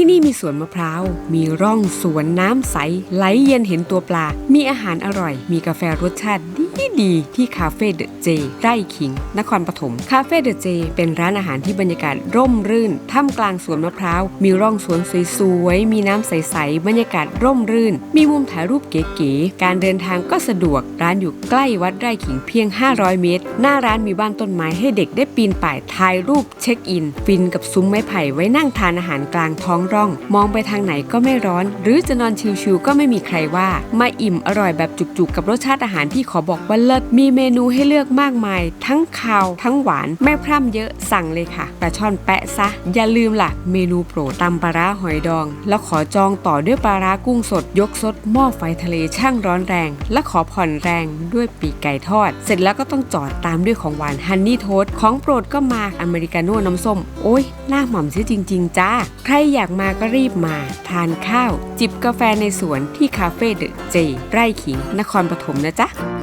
ที่นี่มีสวนมะพร้าว มีร่องสวนน้ำใส ไหลเย็นเห็นตัวปลา มีอาหารอร่อย มีกาแฟรสชาติดีดีที่คาเฟ่เดอะเจไร่ขิง นครปฐม คาเฟ่เดอะเจ เป็นร้านอาหารที่บรรยากาศร่มรื่น ท่ามกลางสวนมะพร้าว มีร่องสวนสวยๆ มีน้ำใสๆ บรรยากาศร่มรื่น มีมุมถ่ายรูปเก๋ๆ การเดินทางก็สะดวก ร้านอยู่ใกล้วัดไร่ขิงเพียง 500 เมตร หน้าร้านมีบ้านต้นไม้ให้เด็กได้ปีนป่ายถ่ายรูปเช็คอิน ฟินกับซุ้มไม้ไผ่ไว้นั่งทานอาหารกลางท้องร่อง มองไปทางไหนก็ไม่ร้อน หรือจะนอนชิวๆก็ไม่มีใครว่า มาอิ่มอร่อยแบบจุกๆ กับรสชาติอาหารที่ขอบอกว่าเลิศมีเมนูให้เลือกมากมาย ทั้งคาว ทั้งหวานแม่พร่ำเยอะสั่งเลยค่ะปลาช่อนแปะซะ อย่าลืมล่ะ เมนูโปรดตำปลาร้าหอยดอง แล้วขอจองต่อด้วยปลาร้ากุ้งสด ยกสดหม้อไฟทะเลช่างร้อนแรง และขอผ่อนแรงด้วยปีกไก่ทอด เสร็จแล้วก็ต้องจอดตามด้วยของหวานฮันนี่โทสของโปรดก็มาอเมริกาโน่น้ำส้มโอ้ยหน้าหม่อมเสียจริง ๆ จ้า ใครอยากมาก็รีบมา ทานข้าว จิบกาแฟในสวนที่คาเฟ่เดอะเจไร่ขิง นครปฐมนะจ๊ะ